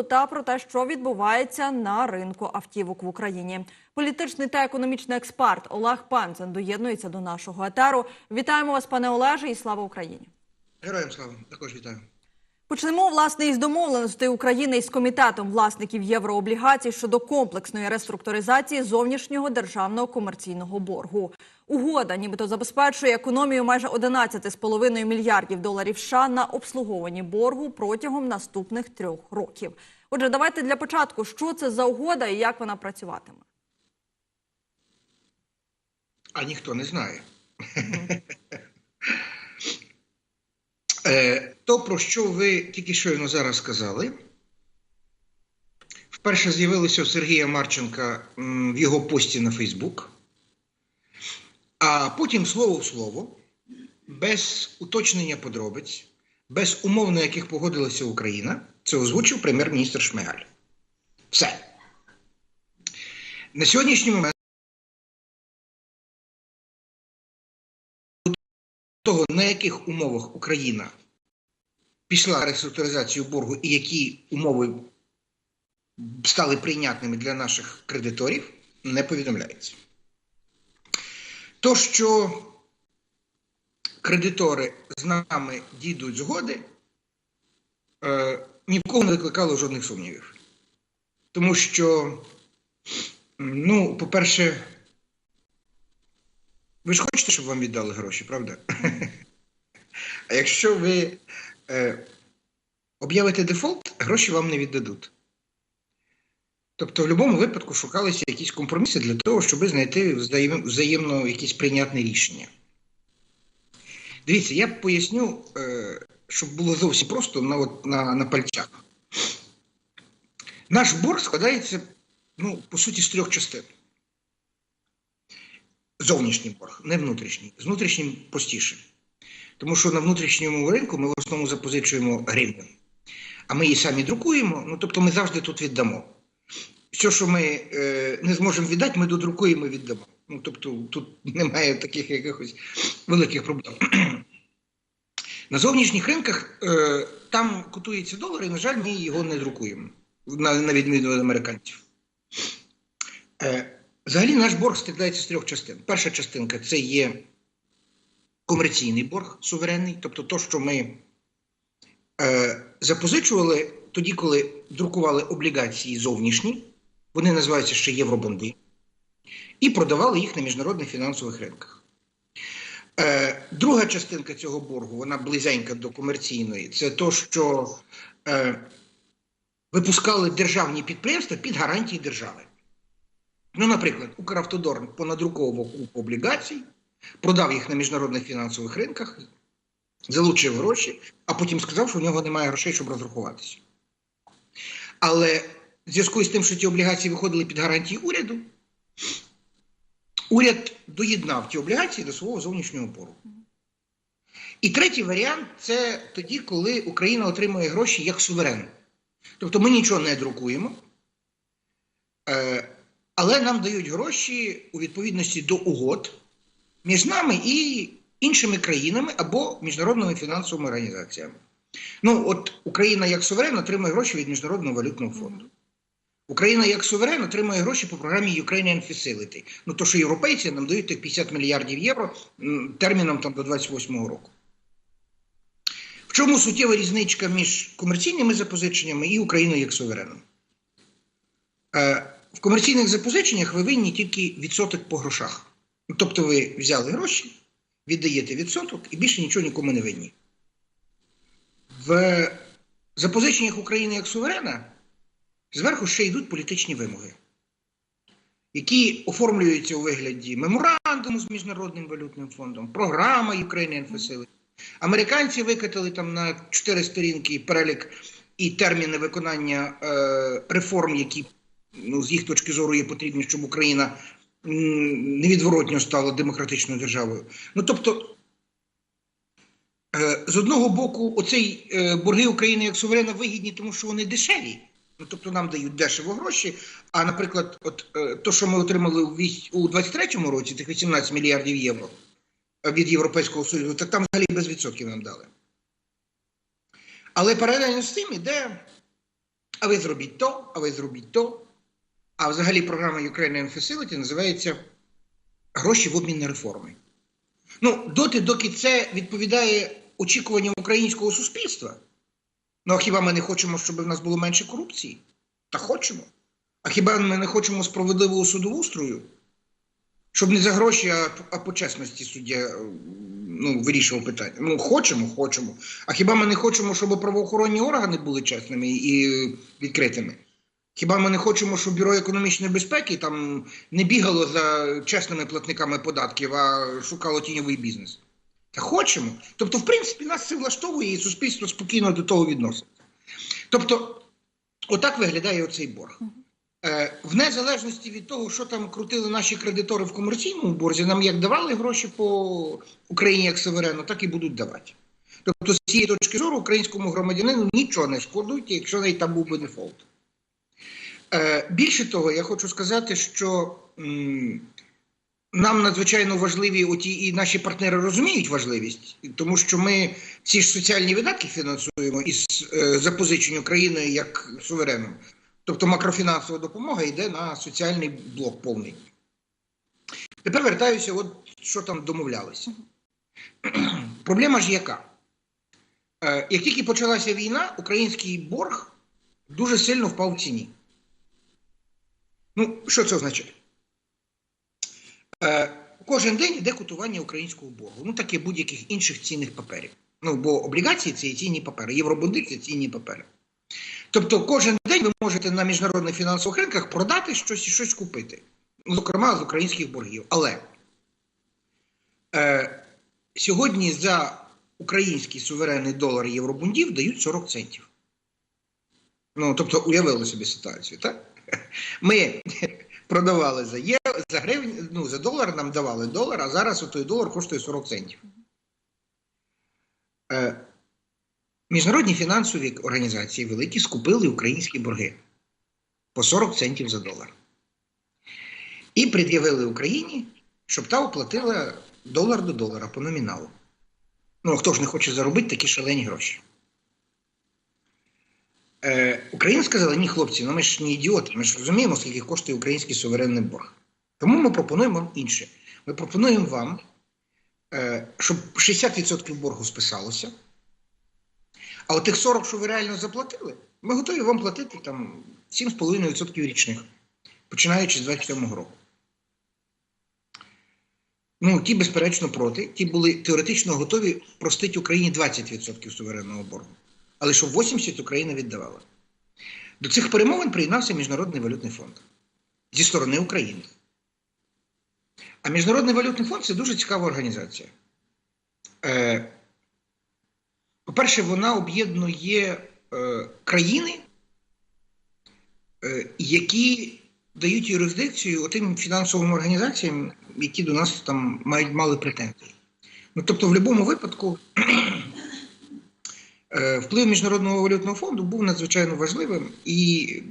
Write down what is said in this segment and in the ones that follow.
курсу та про те, що відбувається на ринку автівок в Україні. Політичний та економічний експерт Олег Панзен доєднується до нашого етеру. Вітаємо вас, пане Олеже, і слава Україні. Героям слава, також вітаю. Почнемо власне із домовленостей України із комітетом власників єврооблігацій щодо комплексної реструктуризації зовнішнього державного комерційного боргу. Угода, нібито забезпечує економію майже 11,5 мільярдів доларів США на обслуговуванні боргу протягом наступних трьох років. Отже, давайте для початку, що це за угода і як вона працюватиме. А ніхто не знає. Е, То, про що ви тільки щойно зараз сказали, вперше з'явилося у Сергія Марченка в його пості на Фейсбук, а потім слово в слово, без уточнення подробиць, без умов, на яких погодилася Україна, це озвучив прем'єр-міністр Шмигаль. Все. На сьогоднішній момент. Того, на яких умовах Україна пішла реструктуризацію боргу і які умови стали прийнятними для наших кредиторів, не повідомляється. То, що кредитори з нами дійдуть згоди, е, ні в кого не викликало жодних сумнівів. Тому що, ну, по-перше, ви ж хочете, щоб вам віддали гроші, правда? А якщо ви е, об'явите дефолт, гроші вам не віддадуть. Тобто, в будь-якому випадку шукалися якісь компроміси для того, щоб знайти взаєм, взаємно якісь прийнятне рішення. Дивіться, я поясню, е, щоб було зовсім просто на, на, на пальцях. Наш борг складається, ну, по суті, з трьох частин. Зовнішній борг, не внутрішній. З внутрішнім простіше. Тому що на внутрішньому ринку ми в основному запозичуємо гривню. А ми її самі друкуємо, ну тобто ми завжди тут віддамо. Все, що ми е, не зможемо віддати, ми додрукуємо і віддамо. Ну, тобто тут немає таких якихось великих проблем. На зовнішніх ринках е, там котується долар, і, на жаль, ми його не друкуємо, на, на відміну від американців. Е, Взагалі наш борг складається з трьох частин. Перша частинка це є комерційний борг суверенний, тобто то, що ми е, запозичували тоді, коли друкували облігації зовнішні, вони називаються ще євробонди, і продавали їх на міжнародних фінансових ринках. Е, друга частинка цього боргу, вона близенька до комерційної, це то, що е, випускали державні підприємства під гарантії держави. Ну, наприклад, Укравтодор понадруковував облігацій, продав їх на міжнародних фінансових ринках, залучив гроші, а потім сказав, що в нього немає грошей, щоб розрахуватися. Але в зв'язку з тим, що ті облігації виходили під гарантії уряду, уряд доєднав ті облігації до свого зовнішнього боргу. І третій варіант це тоді, коли Україна отримує гроші як суверен. Тобто ми нічого не друкуємо. Е, але нам дають гроші у відповідності до угод між нами і іншими країнами або міжнародними фінансовими організаціями. Ну, от Україна як суверен отримує гроші від Міжнародного валютного фонду. Україна як суверен отримує гроші по програмі Ukrainian Facility. Ну, то, що європейці нам дають тих 50 мільярдів євро терміном там, до 28-го року. В чому суттєва різничка між комерційними запозиченнями і Україною як сувереном? В комерційних запозиченнях ви винні тільки відсоток по грошах. Ну, тобто ви взяли гроші, віддаєте відсоток і більше нічого нікому не винні. В запозиченнях України як суверена зверху ще йдуть політичні вимоги, які оформлюються у вигляді меморандуму з Міжнародним валютним фондом, програма Ukrainian Facility. Американці викатали там на чотири сторінки перелік і терміни виконання е, реформ, які ну, з їх точки зору є потрібні, щоб Україна невідворотньо стала демократичною державою. Ну тобто, е, з одного боку, оцей е, борги України як суверена вигідні, тому що вони дешеві. Ну, тобто нам дають дешево гроші. А, наприклад, от е, то, що ми отримали у 2023 році, тих 18 мільярдів євро від Європейського Союзу, так там взагалі без відсотків нам дали. Але паралельно з тим іде а ви зробіть то, а ви зробіть то. А взагалі програма Ukrainian Facility називається Гроші в обмін на реформи. Ну, доти, доки це відповідає очікуванням українського суспільства. Ну, а хіба ми не хочемо, щоб в нас було менше корупції? Та хочемо. А хіба ми не хочемо справедливого судоустрою? Щоб не за гроші, а, а по чесності суддя е, ну, вирішував питання. Ну, хочемо, хочемо. А хіба ми не хочемо, щоб правоохоронні органи були чесними і відкритими? Хіба ми не хочемо, щоб бюро економічної безпеки там не бігало за чесними платниками податків, а шукало тіньовий бізнес? Та хочемо. Тобто, в принципі, нас це влаштовує і суспільство спокійно до того відноситься. Тобто, отак виглядає оцей борг. Е, в незалежності від того, що там крутили наші кредитори в комерційному борзі, нам як давали гроші по Україні як суверену, так і будуть давати. Тобто, з цієї точки зору, українському громадянину нічого не шкодують, якщо навіть там був би дефолт. Е, більше того, я хочу сказати, що нам надзвичайно важливі оті і наші партнери розуміють важливість, тому що ми ці ж соціальні видатки фінансуємо із е, запозичень України як сувереном. Тобто макрофінансова допомога йде на соціальний блок повний. Тепер вертаюся, от що там домовлялися. Проблема ж яка? Е, як тільки почалася війна, український борг дуже сильно впав в ціні. Ну, що це означає? Е, кожен день йде котування українського боргу. Ну, так і будь-яких інших цінних паперів. Ну, бо облігації це і цінні папери, євробонди це цінні папери. Тобто, кожен день ви можете на міжнародних фінансових ринках продати щось і щось купити. Ну, Зокрема, з українських боргів. Але е, сьогодні за український суверенний долар євробундів дають 40 центів. Ну, тобто, уявили собі ситуацію, так? Ми продавали за євро, за гривень, ну, за долар нам давали долар, а зараз той долар коштує 40 центів. Е, міжнародні фінансові організації великі скупили українські борги по 40 центів за долар. І пред'явили Україні, щоб та оплатила долар до долара по номіналу. Ну, а хто ж не хоче заробити такі шалені гроші? Е, Україна сказала, ні, хлопці, ну ми ж не ідіоти, ми ж розуміємо, скільки коштує український суверенний борг. Тому ми пропонуємо вам інше. Ми пропонуємо вам, е, щоб 60% боргу списалося, а от тих 40, що ви реально заплатили, ми готові вам платити там 7,5% річних, починаючи з 27 року. Ну, ті, безперечно, проти. Ті були теоретично готові простити Україні 20% суверенного боргу. Але щоб 80 Україна віддавала. До цих перемовин приєднався Міжнародний валютний фонд зі сторони України. А Міжнародний валютний фонд це дуже цікава організація. Е, по-перше, вона об'єднує е, країни, е, які дають юрисдикцію тим фінансовим організаціям, які до нас там мають мали претензії. Ну, тобто, в будь-якому випадку вплив Міжнародного валютного фонду був надзвичайно важливим. І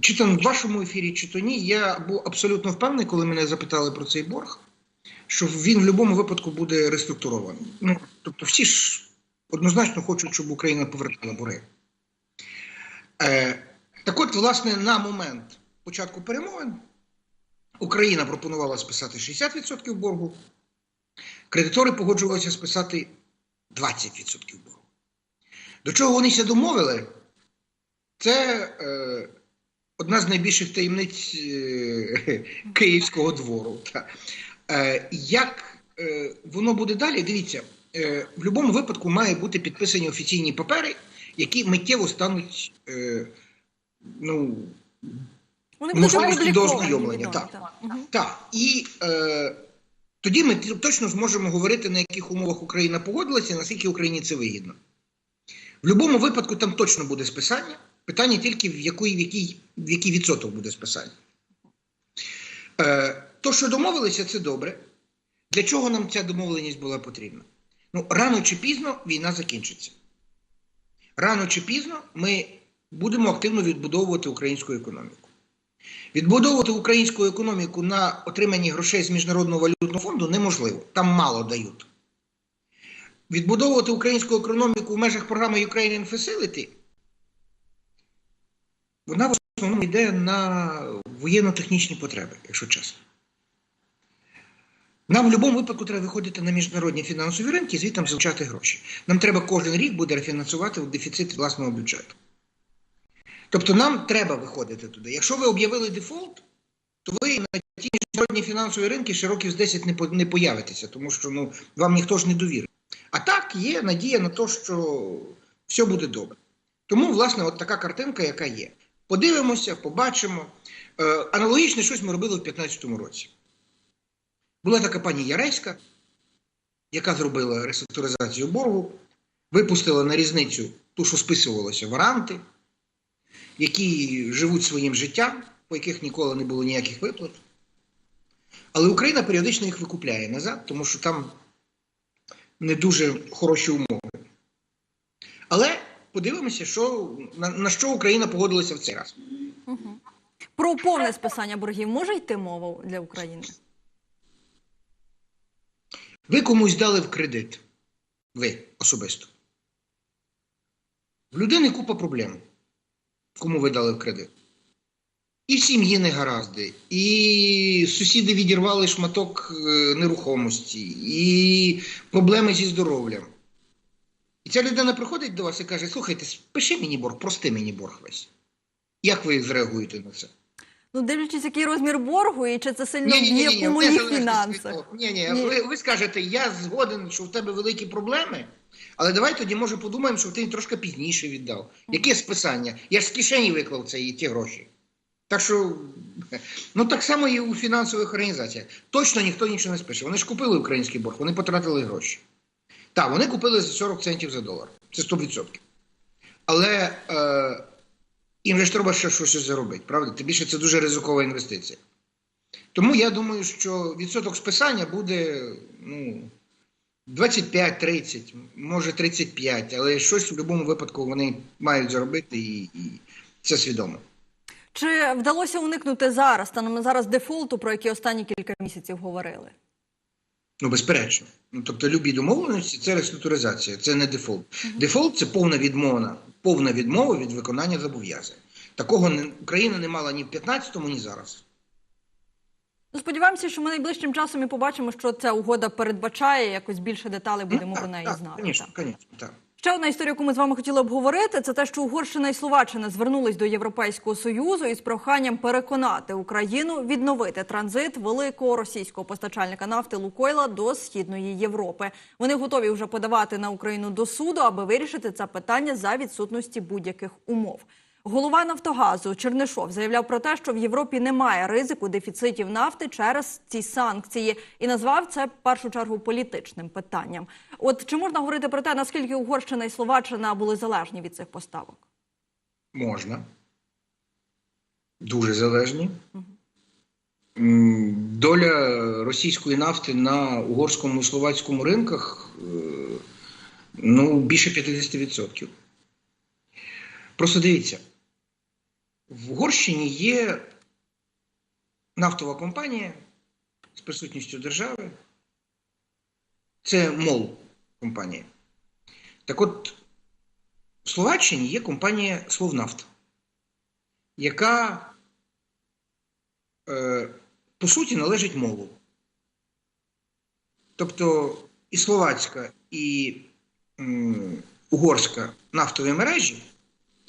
чи то в вашому ефірі, чи то ні, я був абсолютно впевнений, коли мене запитали про цей борг, що він в будь-якому випадку буде реструктурований. Ну, тобто, всі ж однозначно хочуть, щоб Україна повертала борги. Е, так от, власне, на момент початку перемовин Україна пропонувала списати 60% боргу, кредитори погоджувалися списати 20% боргу. До чого вонися домовили? Це е, одна з найбільших таємниць е, Київського двору. Та. Е, як е, воно буде далі? Дивіться, е, в будь-якому випадку має бути підписані офіційні папери, які миттєво стануть. Е, ну, Вони Можливості до ознайомлення, так. Мгм. Так, і е, тоді ми точно зможемо говорити, на яких умовах Україна погодилася і наскільки Україні це вигідно. В будь-якому випадку там точно буде списання. Питання тільки в який, в який, в який відсоток буде списання. Е, то, що домовилися, це добре. Для чого нам ця домовленість була потрібна? Ну, рано чи пізно війна закінчиться. Рано чи пізно ми будемо активно відбудовувати українську економіку. Відбудовувати українську економіку на отриманні грошей з Міжнародного валютного фонду неможливо. Там мало дають. Відбудовувати українську економіку в межах програми Ukrainian Facility вона в основному йде на воєнно-технічні потреби, якщо чесно. Нам в будь-якому випадку треба виходити на міжнародні фінансові ринки і звідти залучати гроші. Нам треба кожен рік буде рефінансувати дефіцит власного бюджету. Тобто нам треба виходити туди. Якщо ви об'явили дефолт, то ви на ті міжнародні фінансові ринки ще років з 10 не, по- не появитеся, тому що ну, вам ніхто ж не довірить. А так є надія на те, що все буде добре. Тому, власне, от така картинка, яка є. Подивимося, побачимо. Е, аналогічне щось ми робили в 2015 році. Була така пані Яреська, яка зробила реструктуризацію боргу, випустила на різницю ту, що списувалося варанти, які живуть своїм життям, по яких ніколи не було ніяких виплат. Але Україна періодично їх викупляє назад, тому що там не дуже хороші умови. Але подивимося, що, на, на що Україна погодилася в цей раз. Про повне списання боргів може йти мова для України? Ви комусь дали в кредит. Ви особисто. В людини купа проблем. Кому ви дали в кредит? І в сім'ї не гаразди, і сусіди відірвали шматок е, нерухомості, і проблеми зі здоров'ям. І ця людина приходить до вас і каже: слухайте, спиши мені борг, прости мені борг весь. Як ви зреагуєте на це? Ну, дивлячись, який розмір боргу і чи це сильно Ні-ні-ні, б'є ні, по моїх незалежності фінансах. Ні, ні, Ні. ви, ви скажете, я згоден, що в тебе великі проблеми, але давай тоді, може, подумаємо, що ти трошки пізніше віддав. Яке списання? Я ж з кишені виклав це, ті гроші. Так що, ну так само і у фінансових організаціях. Точно ніхто нічого не спише. Вони ж купили український борг, вони потратили гроші. Так, вони купили за 40 центів за долар. Це 100%. Але е, їм же ж треба ще щось заробити, правда? Тим більше це дуже ризикова інвестиція. Тому я думаю, що відсоток списання буде ну, 25-30, може 35, але щось в будь-якому випадку вони мають заробити і, і це свідомо. Чи вдалося уникнути зараз, станом зараз дефолту, про який останні кілька місяців говорили? Ну, безперечно. Ну, тобто, любі домовленості це реструктуризація, це не дефолт. Дефолт це повна відмова, повна відмова від виконання зобов'язань. Такого не, Україна не мала ні в 15-му, ні зараз. Ну, сподіваємося, що ми найближчим часом і побачимо, що ця угода передбачає. Якось більше деталей будемо про неї так, знати. Звісно, Так. звісно, так. Ще одна історія, яку ми з вами хотіли обговорити, це те, що Угорщина і Словаччина звернулись до Європейського союзу із проханням переконати Україну відновити транзит великого російського постачальника нафти Лукойла до східної Європи. Вони готові вже подавати на Україну до суду, аби вирішити це питання за відсутності будь-яких умов. Голова Нафтогазу Чернишов заявляв про те, що в Європі немає ризику дефіцитів нафти через ці санкції, і назвав це в першу чергу політичним питанням. От чи можна говорити про те, наскільки Угорщина і Словаччина були залежні від цих поставок? Можна. Дуже залежні. Доля російської нафти на угорському і словацькому ринках е, ну, більше 50%. Просто дивіться, в Угорщині є нафтова компанія з присутністю держави. Це МОЛ компанія. Так от, в Словаччині є компанія Словнафт, яка е, по суті належить молу. Тобто і словацька, і м, угорська нафтові мережі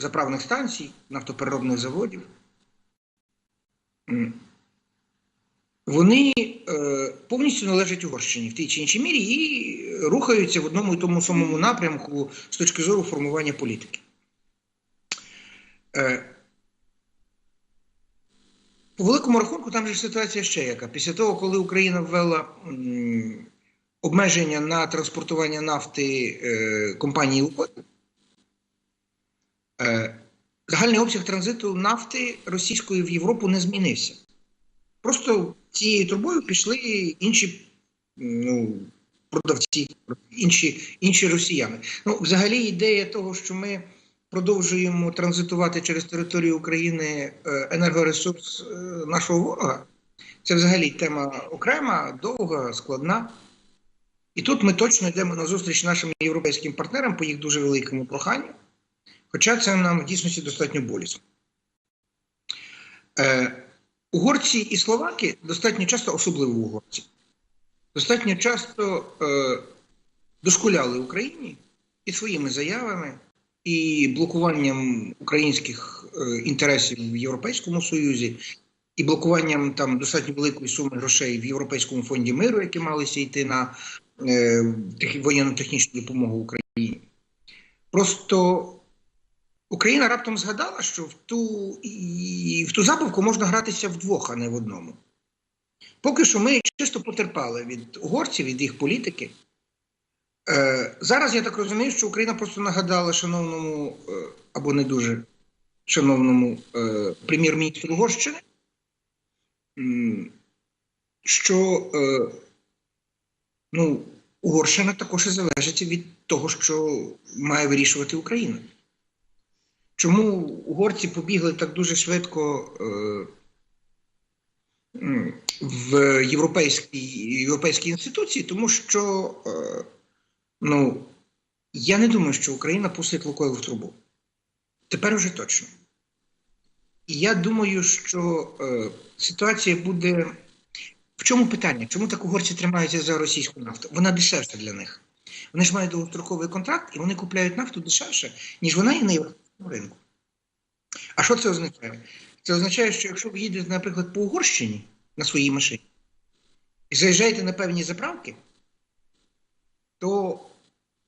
заправних станцій, нафтопереробних заводів, вони е, повністю належать Угорщині в тій чи іншій мірі і рухаються в одному і тому самому напрямку з точки зору формування політики. Е, по великому рахунку, там же ситуація ще яка. Після того, коли Україна ввела обмеження на транспортування нафти е, компанії е, загальний обсяг транзиту нафти російської в Європу не змінився. Просто цією трубою пішли інші ну, продавці, інші, інші росіяни. Ну, взагалі, ідея того, що ми продовжуємо транзитувати через територію України е, енергоресурс е, нашого ворога, це взагалі тема окрема, довга, складна. І тут ми точно йдемо на зустріч нашим європейським партнерам по їх дуже великому проханню. Хоча це нам в дійсності достатньо болісно. Е, угорці і словаки достатньо часто, особливо угорці, достатньо часто е, дошкуляли Україні і своїми заявами, і блокуванням українських е, інтересів в Європейському Союзі, і блокуванням там достатньо великої суми грошей в Європейському фонді миру, які малися йти на е, воєнно-технічну допомогу Україні. Просто Україна раптом згадала, що в ту, і в ту забавку можна гратися вдвох, а не в одному. Поки що ми чисто потерпали від угорців, від їх політики. Е, зараз я так розумію, що Україна просто нагадала шановному е, або не дуже шановному е, прем'єр-міністру Угорщини, що е, ну, Угорщина також і залежить від того, що має вирішувати Україна. Чому угорці побігли так дуже швидко е, в європейські, європейські інституції? Тому що е, ну, я не думаю, що Україна пустить Лукойл в трубу. Тепер уже точно. І я думаю, що е, ситуація буде. В чому питання? Чому так угорці тримаються за російську нафту? Вона дешевша для них. Вони ж мають довгостроковий контракт і вони купляють нафту дешевше, ніж вона є на ринку. А що це означає? Це означає, що якщо ви їдете, наприклад, по Угорщині на своїй машині і заїжджаєте на певні заправки, то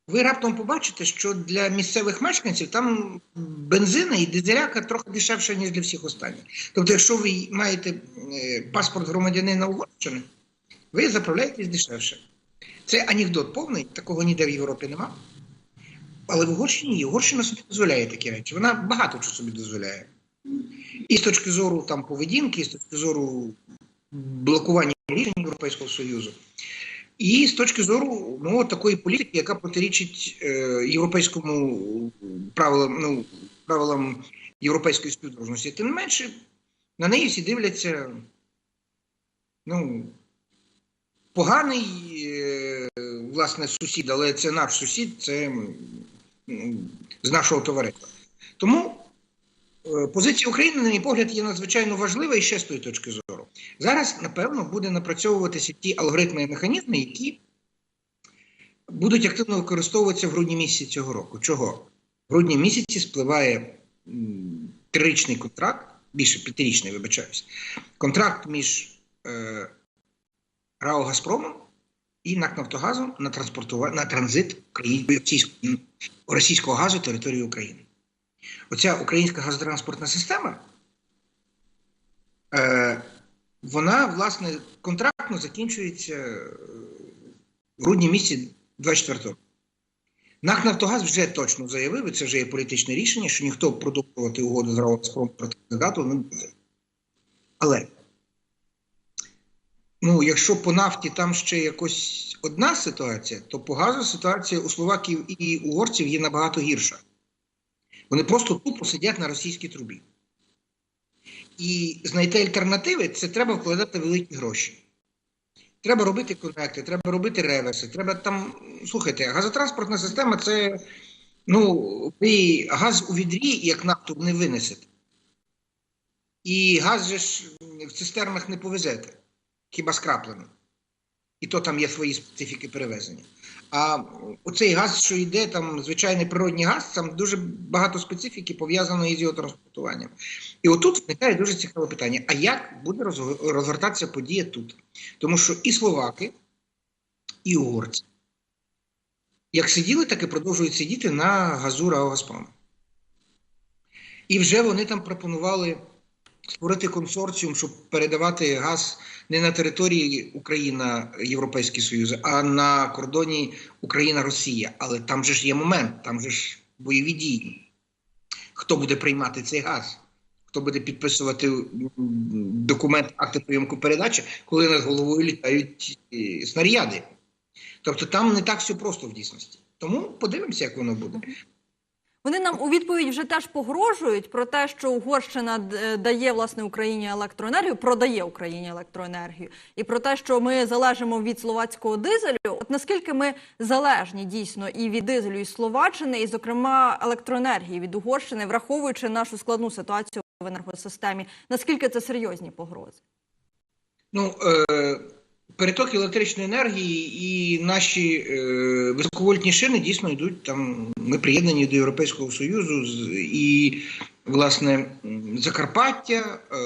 ви раптом побачите, що для місцевих мешканців там бензина і дизеляка трохи дешевше, ніж для всіх останніх. Тобто, якщо ви маєте е, паспорт громадянина Угорщини, ви заправляєтесь дешевше. Це анекдот повний, такого ніде в Європі нема. Але в Угорщині є. Угорщина собі дозволяє такі речі. Вона багато чого собі дозволяє. І з точки зору там, поведінки, і з точки зору блокування рішень Європейського Союзу. І з точки зору ну, такої політики, яка протирічить е, європейському правилам, ну, правилам європейської співдружності. Тим не менше, на неї всі дивляться. Ну, поганий, е, власне, сусід, але це наш сусід, це з нашого товариства. Тому е, позиція України, на мій погляд, є надзвичайно важлива і ще з тої точки зору. Зараз, напевно, буде напрацьовуватися ті алгоритми і механізми, які будуть активно використовуватися в грудні місяці цього року. Чого? В грудні місяці спливає трирічний контракт, більше п'ятирічний, вибачаюсь, контракт між е, РАО Газпромом і НАК Нафтогазом на на транзит російського, газу території України. Оця українська газотранспортна система, е, вона, власне, контрактно закінчується е, в грудні місяці 24-го. НАК Нафтогаз вже точно заявив, і це вже є політичне рішення, що ніхто продовжувати угоду з РАО Газпром проти газу не буде. Але Ну, якщо по нафті там ще якось одна ситуація, то по газу ситуація у словаків і угорців є набагато гірша. Вони просто тупо сидять на російській трубі. І знайти альтернативи це треба вкладати великі гроші. Треба робити коннекти, треба робити реверси, треба там. Слухайте, газотранспортна система це. Ну, ви газ у відрі, як нафту, не винесете. І газ же ж в цистернах не повезете хіба скраплений. І то там є свої специфіки перевезення. А оцей газ, що йде, там звичайний природний газ, там дуже багато специфіки пов'язано із його транспортуванням. І отут виникає дуже цікаве питання: а як буде розгортатися подія тут? Тому що і словаки, і угорці, як сиділи, так і продовжують сидіти на газу РАО «Газпром». І вже вони там пропонували створити консорціум, щоб передавати газ не на території Україна, Європейський Союз, а на кордоні Україна-Росія. Але там же ж є момент, там же ж бойові дії. Хто буде приймати цей газ? Хто буде підписувати документ акти прийомку передачі, коли над головою літають е, снаряди? Тобто там не так все просто в дійсності. Тому подивимося, як воно буде. Вони нам у відповідь вже теж погрожують про те, що Угорщина дає власне Україні електроенергію, продає Україні електроенергію, і про те, що ми залежимо від словацького дизелю. От наскільки ми залежні дійсно і від дизелю із Словаччини, і зокрема електроенергії від Угорщини, враховуючи нашу складну ситуацію в енергосистемі. Наскільки це серйозні погрози? Ну, е, переток електричної енергії і наші е, високовольтні шини дійсно йдуть там. Ми приєднані до Європейського Союзу і, власне, Закарпаття, е,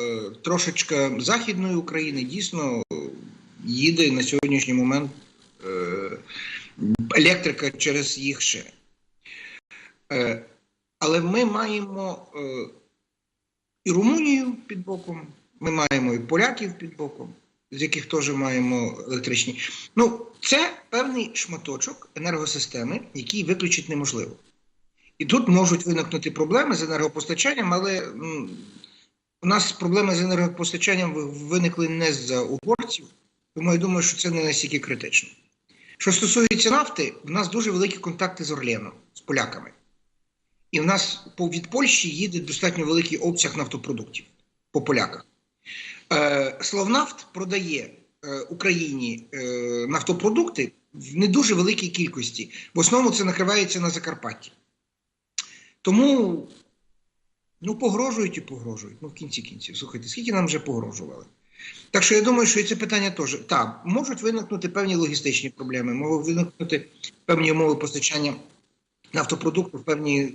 трошечка Західної України дійсно їде на сьогоднішній момент е, електрика через їх шини. Е, але ми маємо е, і Румунію під боком, ми маємо і поляків під боком, з яких теж маємо електричні. Ну, це певний шматочок енергосистеми, який виключити неможливо. І тут можуть виникнути проблеми з енергопостачанням, але у нас проблеми з енергопостачанням виникли не з-за угорців, тому я думаю, що це не настільки критично. Що стосується нафти, в нас дуже великі контакти з Орленом, з поляками. І в нас від Польщі їде достатньо великий обсяг нафтопродуктів по поляках. Е, Словнафт продає е, Україні е, нафтопродукти в не дуже великій кількості. В основному це накривається на Закарпатті. Тому ну, погрожують і погрожують. Ну, в кінці кінців. Слухайте, скільки нам вже погрожували? Так що я думаю, що і це питання теж. Так, можуть виникнути певні логістичні проблеми, можуть виникнути певні умови постачання нафтопродуктів в певні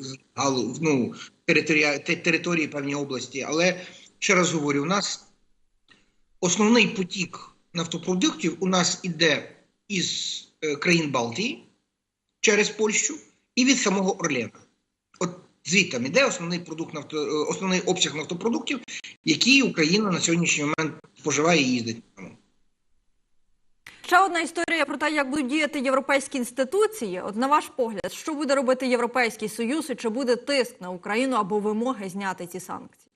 ну, територія, те- території, певні області. Але ще раз говорю, у нас основний потік нафтопродуктів у нас іде із е, країн Балтії через Польщу і від самого Орлена. От звідти іде основний продукт нафто, е, основний обсяг нафтопродуктів, які Україна на сьогоднішній момент споживає і їздить. Ще одна історія про те, як будуть діяти європейські інституції. От на ваш погляд, що буде робити Європейський Союз і чи буде тиск на Україну або вимоги зняти ці санкції?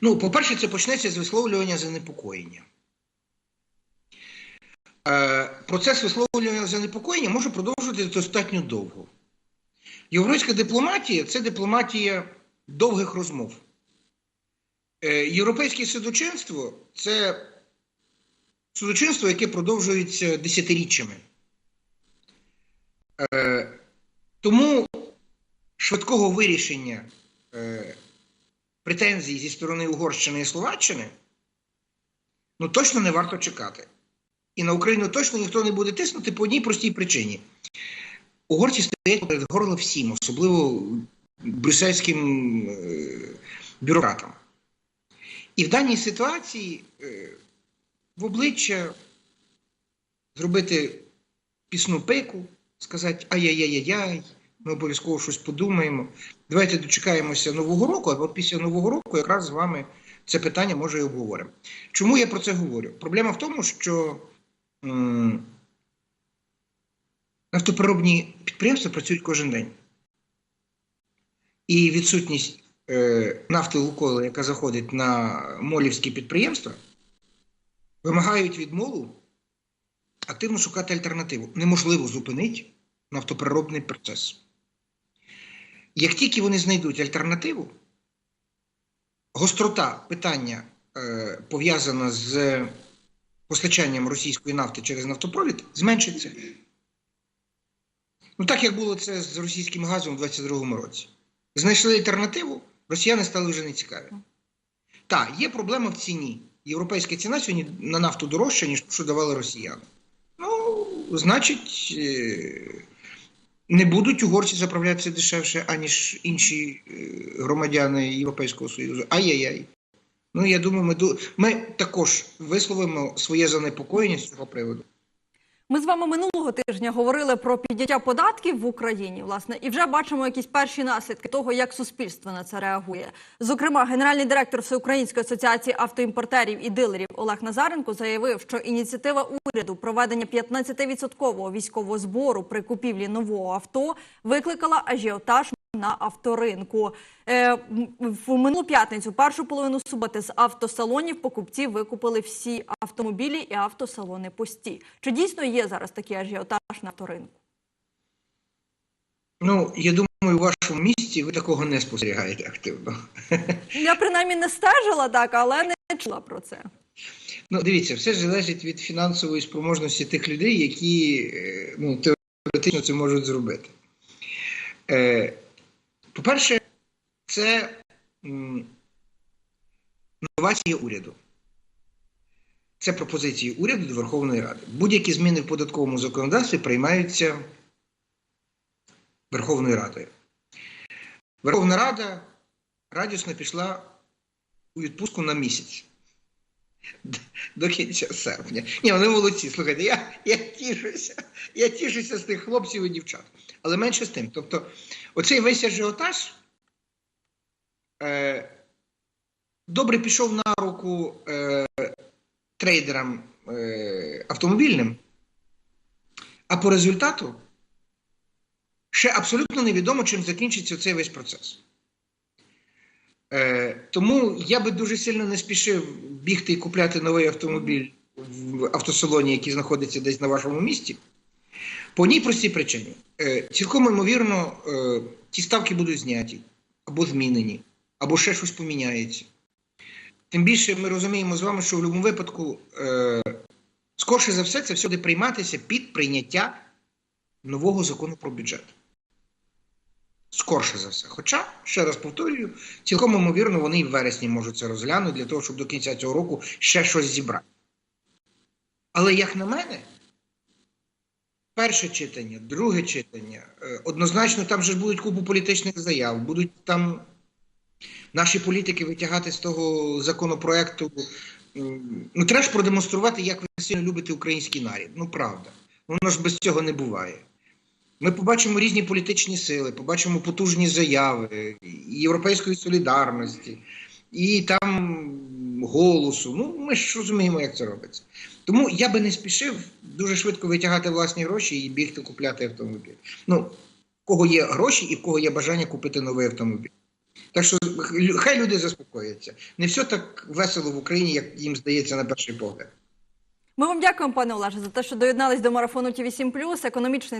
Ну, по-перше, це почнеться з висловлювання занепокоєння. Е, процес висловлювання занепокоєння може продовжуватися достатньо довго. Європейська дипломатія це дипломатія довгих розмов. Е, європейське судочинство це судочинство, яке продовжується десятиріччями. Е, тому швидкого вирішення. Претензій зі сторони Угорщини і Словаччини, ну точно не варто чекати. І на Україну точно ніхто не буде тиснути по одній простій причині. Угорці стоять перед горло всім, особливо брюссельським е, бюрократам. І в даній ситуації е, в обличчя зробити пісну пику, сказати ай-яй-яй-яй, ми обов'язково щось подумаємо. Давайте дочекаємося Нового року, або після Нового року якраз з вами це питання може і обговоримо. Чому я про це говорю? Проблема в тому, що м, нафтопереробні підприємства працюють кожен день. І відсутність е, нафти Лукойла, яка заходить на молівські підприємства, вимагають від молу активно шукати альтернативу. Неможливо зупинити нафтопереробний процес. Як тільки вони знайдуть альтернативу, гострота питання е, пов'язана з постачанням російської нафти через нафтопровід зменшиться. Ну так як було це з російським газом у 2022 році. Знайшли альтернативу, росіяни стали вже не цікаві. Так, є проблема в ціні. Європейська ціна сьогодні на нафту дорожча, ніж що давали росіяни. Ну, значить, е, не будуть угорці заправлятися дешевше, аніж інші е, громадяни Європейського Союзу. Ай-яй-яй. Ну, я думаю, ми, ми також висловимо своє занепокоєння з цього приводу. Ми з вами минулого тижня говорили про підняття податків в Україні, власне, і вже бачимо якісь перші наслідки того, як суспільство на це реагує. Зокрема, генеральний директор Всеукраїнської асоціації автоімпортерів і дилерів Олег Назаренко заявив, що ініціатива уряду проведення 15-відсоткового військового збору при купівлі нового авто викликала ажіотаж на авторинку. Е, в минулу п'ятницю, першу половину суботи, з автосалонів покупці викупили всі автомобілі і автосалони пусті. Чи дійсно є зараз такий ажіотаж на авторинку? Ну, я думаю, у вашому місті ви такого не спостерігаєте активно. Я принаймні не стежила так, але не чула про це. Ну, дивіться, все ж залежить від фінансової спроможності тих людей, які е, ну, теоретично це можуть зробити. Е, по-перше, це новації уряду. Це пропозиції уряду до Верховної Ради. Будь-які зміни в податковому законодавстві приймаються Верховною Радою. Верховна Рада радісно пішла у відпустку на місяць. До кінця серпня. Ні, вони молодці. Слухайте, я, я тішуся. Я тішуся з тих хлопців і дівчат. Але менше з тим. Тобто, оцей весь ажіотаж е, добре пішов на руку е, трейдерам е, автомобільним, а по результату ще абсолютно невідомо, чим закінчиться цей весь процес. Е, тому я би дуже сильно не спішив бігти і купляти новий автомобіль в автосалоні, який знаходиться десь на вашому місті. По одній простій причині. Е, цілком ймовірно, е, ті ставки будуть зняті або змінені, або ще щось поміняється. Тим більше ми розуміємо з вами, що в будь-якому випадку, е, скорше за все, це все буде прийматися під прийняття нового закону про бюджет. Скорше за все. Хоча, ще раз повторюю, цілком ймовірно, вони і в вересні можуть це розглянути для того, щоб до кінця цього року ще щось зібрати. Але як на мене, перше читання, друге читання, е, однозначно там же ж будуть купу політичних заяв, будуть там наші політики витягати з того законопроекту. Ну, треба ж продемонструвати, як ви сильно любите український народ. Ну, правда. Ну, Воно ж без цього не буває. Ми побачимо різні політичні сили, побачимо потужні заяви і Європейської солідарності, і там голосу. Ну, ми ж розуміємо, як це робиться. Тому я би не спішив дуже швидко витягати власні гроші і бігти купляти автомобіль. Ну, в кого є гроші і в кого є бажання купити новий автомобіль. Так що хай люди заспокояться. Не все так весело в Україні, як їм здається на перший погляд. Ми вам дякуємо, пане Олеже, за те, що доєднались до марафону ТІВІ 7+. Економічний